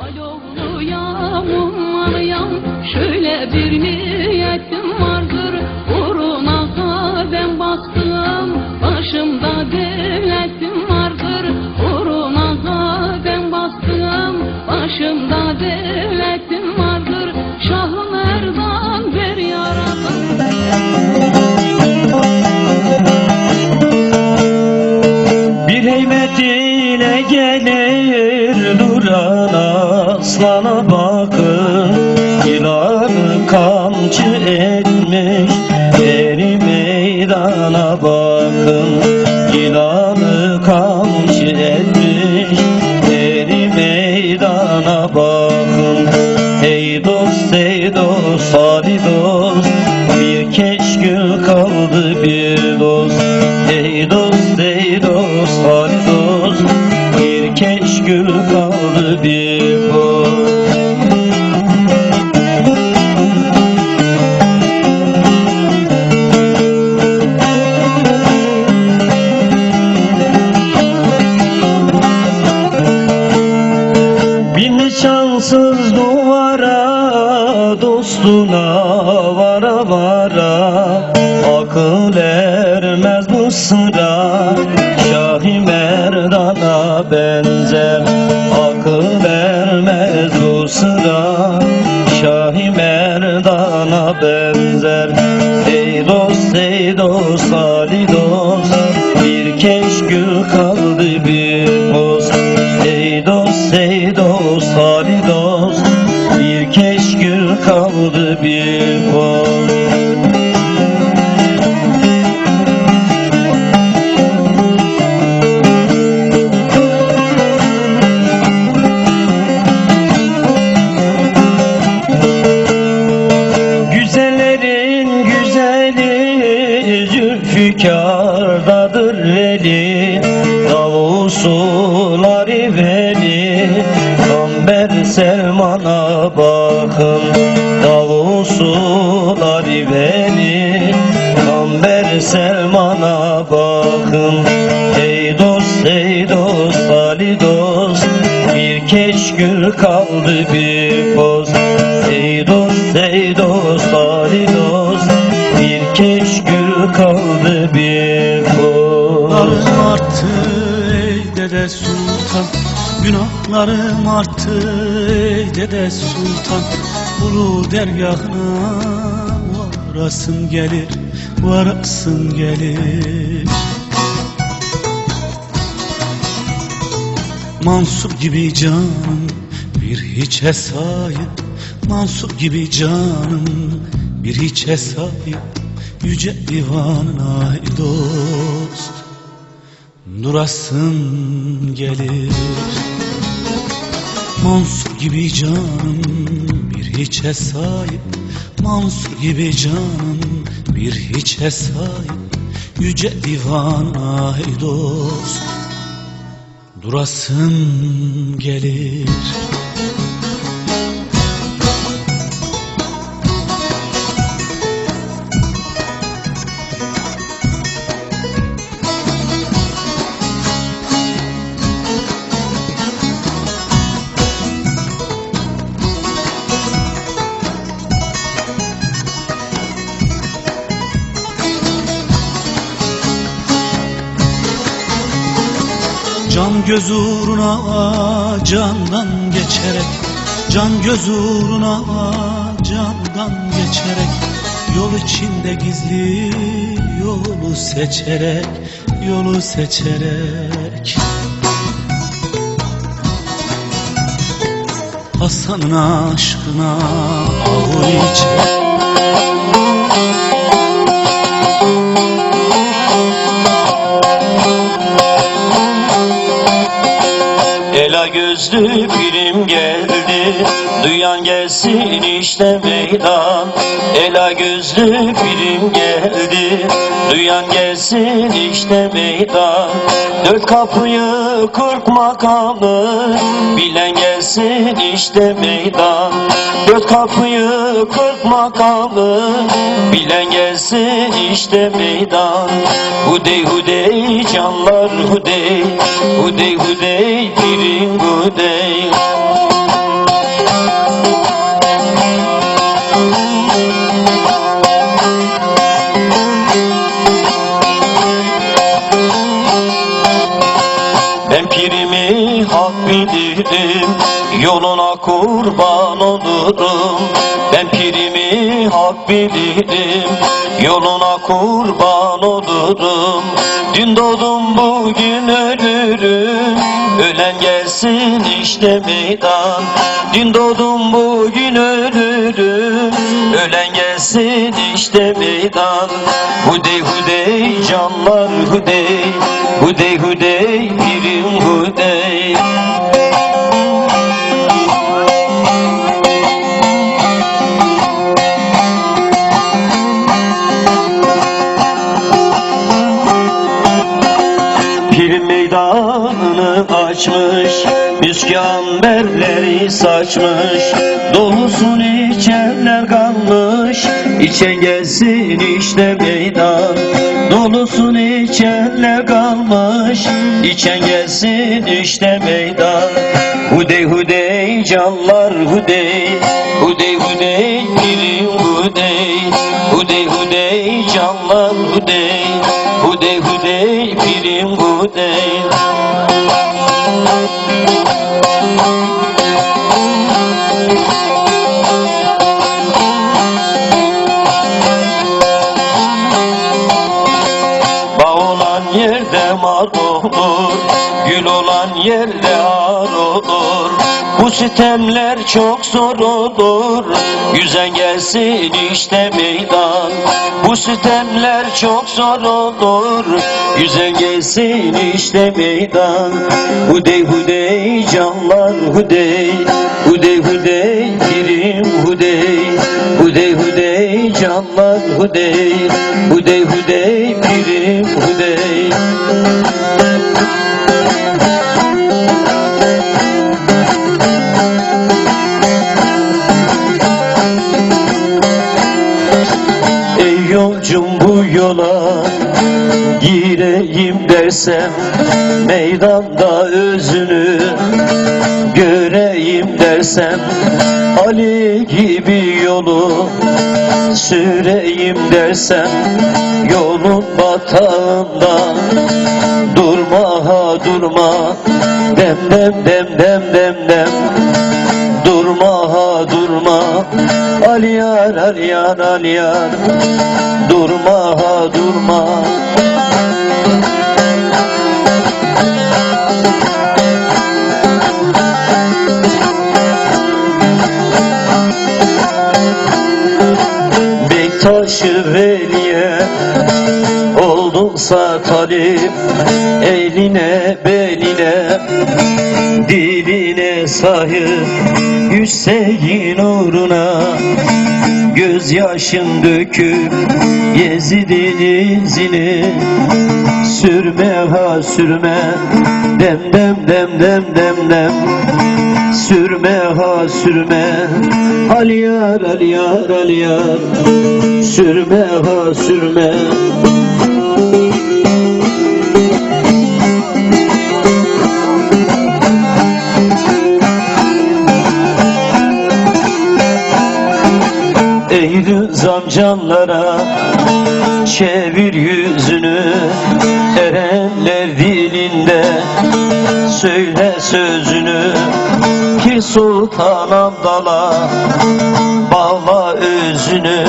Alevlu yağmurlayam şöyle bir niyetim vardır. Uğruna kadem bastım başımda devletim vardır. Uğruna kadem bastım başımda devletim eri meydana bakın Yılanı dostuna vara vara Akıl ermez bu sıra. Şahi Merdan'a benzer Akıl ermez bu sıra kaldı bir post Güzellerin güzeli Zülfikar'dadır veli. Davusuları veli Kamber Selman'a bakın keşkül kaldı bir poz. Ey dost ey dost Ali dost Bir keşkül kaldı bir poz. Günahlarım arttı ey dede sultan. Günahlarım arttı ey dede sultan. Ulu dergahına varasım gelir Varasım gelir Mansur gibi canım bir hiçe sahip Mansur gibi canım bir hiçe sahip Yüce divanına dost Durasın gelir. Mansur gibi canım bir hiçe sahip Mansur gibi canım bir hiçe sahip Yüce divanına ey dost Durasın gelir Can göz uğruna candan geçerek Can göz uğruna candan geçerek Yol içinde gizli yolu seçerek Yolu seçerek. Hasan'ın aşkına ahu içer Gözlü birim geldi? Duyan gelsin işte meydan. Ela gözlü birim geldi. Duyan gelsin işte meydan. Dört kapıyı kırk makamı Bilen gelsin işte meydan. Dört kapıyı kırk makamı Bilen gelsin işte meydan. Hudey hudey canlar hudey Hudey hudey pirin hudey bilirim Yoluna kurban olurum. Ben pirimi hak bilirim Yoluna kurban olurum. Dün doğdum bugün ölürüm. Ölen gelsin işte meydan. Dün doğdum bugün ölürüm. Ölen gelsin işte meydan. Hudey hudey canlar hudey Hudey hudey pirim hudey Saçmış Dolusun içenler kalmış. İçen gelsin işte meydan Dolusun içenler kalmış. İçen gelsin işte meydan. Hudey hudey canlar hudey Hudey hudey pirim hudey Hudey hudey canlar hudey Hudey hudey pirim hudey mar olur Gül olan yerde ar olur. Bu sitemler çok zor olur Yüzen gelsin işte meydan. Bu sitemler çok zor olur Yüzen gelsin işte meydan. Hudey hudey canlar hudey Hudey hudey pirim hudey. Hudey hudey canlar hudey Hudey hudey göreyim dersem Ali gibi yolu süreyim dersem Yolun batağında durma ha durma Dem dem dem dem dem dem. Durma ha durma Aliyar aliyar aliyar Durma ha durma Oldumsa talip Eline beline Diline sahip Hüseyin uğruna Gözyaşın döküp Yezid'in izini Sürme ha sürme Dem dem dem dem dem dem Sürme ha sürme Aliyar aliyar aliyar Sürme ha sürme Ey rızam canlara Çevir yüzünü. Erenler dilinde Söyle sözünü. Ki Sultan Abdal'a Bağla özünü.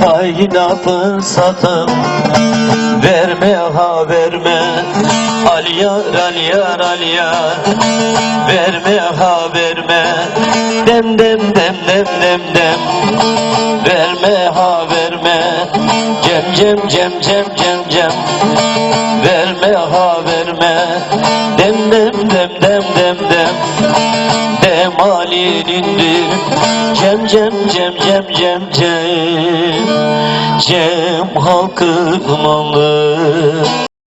Kaynatın satın Verme ha verme. Aliyar aliyar aliyar Verme ha verme. Dem dem dem dem dem dem Cem cem cem cem cem. Verme ha verme. Dem dem dem dem dem dem. Dem alinindir Cem cem cem cem cem cem. Cem halkı malı